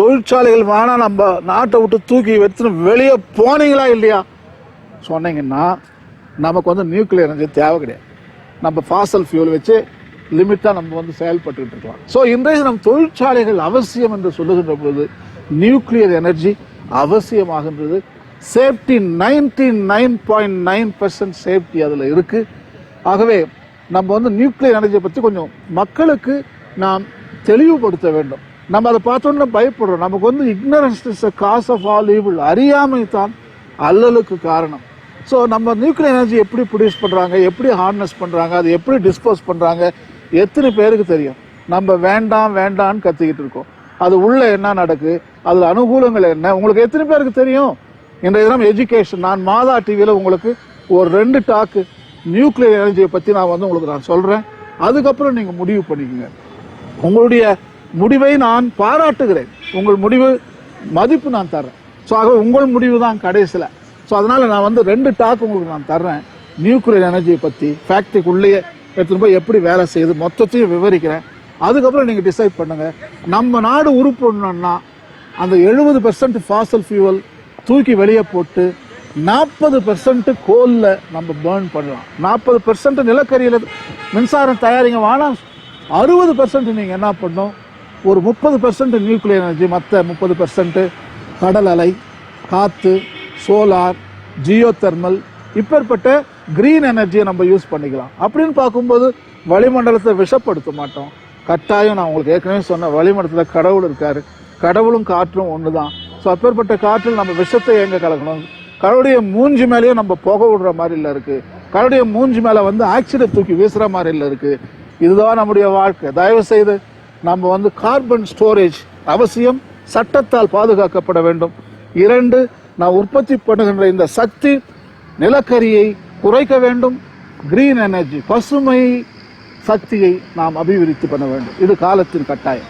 தொழிற்சாலைகள் வேணா நம்ம நாட்டை விட்டு தூக்கி எடுத்துன்னு வெளியே போனீங்களா இல்லையா? சொன்னீங்கன்னா நமக்கு வந்து நியூக்ளியர் எனர்ஜி தேவை கிடையாது. நம்ம ஃபாசல் ஃபியூல் வச்சு லிமிட்டாக நம்ம வந்து செயல்பட்டுக்கிட்டு இருக்கலாம். ஸோ இன்றைய நம் தொழிற்சாலைகள் அவசியம் என்று சொல்லுகின்ற பொழுது nuclear energy அவசியமாகின்றது. Safety ninety nine point nine percent safety அதில் இருக்குது ஆகவே நம்ம வந்து நியூக்ளியர் எனர்ஜியை பற்றி கொஞ்சம் மக்களுக்கு நாம் தெளிவுபடுத்த வேண்டும். நம்ம அதை பார்த்தோன்னே பயப்படுறோம். நமக்கு வந்து ignorance is cause of all evil அறியாமை தான் அல்லலுக்கு காரணம். ஸோ நம்ம நியூக்ளியர் எனர்ஜி எப்படி ப்ரொடியூஸ் பண்ணுறாங்க எப்படி ஹார்னஸ் பண்ணுறாங்க அது எப்படி டிஸ்போஸ் பண்ணுறாங்க எத்தனை பேருக்கு தெரியும்? நம்ம வேண்டாம் வேண்டாம்னு கத்திக்கிட்டு இருக்கோம். அது உள்ளே என்ன நடக்கு? அதில் அனுகூலங்கள் என்ன? உங்களுக்கு எத்தனை பேருக்கு தெரியும்? இன்றைய தினம் எஜுகேஷன் நான் மாதா டிவியில் உங்களுக்கு ஒரு ரெண்டு டாக்கு நியூக்ளியர் எனர்ஜியை பற்றி நான் வந்து உங்களுக்கு நான் சொல்கிறேன் அதுக்கப்புறம் நீங்கள் முடிவு பண்ணிக்கோங்க. உங்களுடைய முடிவை நான் பாராட்டுகிறேன். உங்கள் முடிவு மதிப்பு நான் தர்றேன். ஸோ ஆக உங்கள் முடிவு தான் கடைசியில். ஸோ அதனால் நான் வந்து ரெண்டு டாக் உங்களுக்கு நான் தர்றேன். நியூக்ளியர் எனர்ஜியை பற்றி ஃபேக்ட்ரிக்குள்ளேயே எடுத்துகிட்டு போய் எப்படி வேலை செய்யுது மொத்தத்தையும் விவரிக்கிறேன். அதுக்கப்புறம் நீங்கள் டிசைட் பண்ணுங்கள் நம்ம நாடு உருப்படணும்னா அந்த எழுபது பெர்சன்ட் ஃபாசல் ஃபியூவல் தூக்கி வெளியே போட்டு நாற்பது பெர்சன்ட் கோலில் நம்ம பேர்ன் பண்ணலாம். நாற்பது பெர்சன்ட் நிலக்கரியில் மின்சாரம் தயாரிங்க வானா அறுபது பெர்சன்ட் நீங்கள் என்ன பண்ணணும்? ஒரு முப்பது பெர்சன்ட் நியூக்ளியர் எனர்ஜி மற்ற முப்பது பெர்சன்ட்டு கடல் அலை காற்று சோலார் ஜியோ தெர்மல் இப்பேற்பட்ட க்ரீன் எனர்ஜியை நம்ம யூஸ் பண்ணிக்கலாம். அப்படின்னு பார்க்கும்போது வளிமண்டலத்தை விஷப்படுத்த மாட்டோம். கட்டாயம் நான் உங்களுக்கு ஏற்கனவே சொன்னேன் வளிமண்டலத்தில் கடவுள் இருக்கார். கடவுளும் காற்றும் ஒன்று தான் ஸோ அப்பேற்பட்ட காற்றில் நம்ம விஷத்தை எங்கே கலக்கணும்? கடவுடைய மூஞ்சி மேலேயும் நம்ம புகை விடுற மாதிரி இல்லை இருக்குது கடவுடைய மூஞ்சி மேலே வந்து ஆக்சிடென்ட் தூக்கி வீசுகிற மாதிரி இல்லை இருக்குது இதுதான் நம்முடைய வாழ்க்கை. தயவு செய்து நம்ம வந்து கார்பன் ஸ்டோரேஜ் அவசியம் சட்டத்தால் பாதுகாக்கப்பட வேண்டும். இரண்டு நான் உற்பத்தி பண்ணுகின்ற இந்த சக்தி நிலக்கரியை குறைக்க வேண்டும். கிரீன் எனர்ஜி பசுமை சக்தியை நாம் அபிவிருத்தி பண்ண வேண்டும். இது காலத்தின் கட்டாயம்.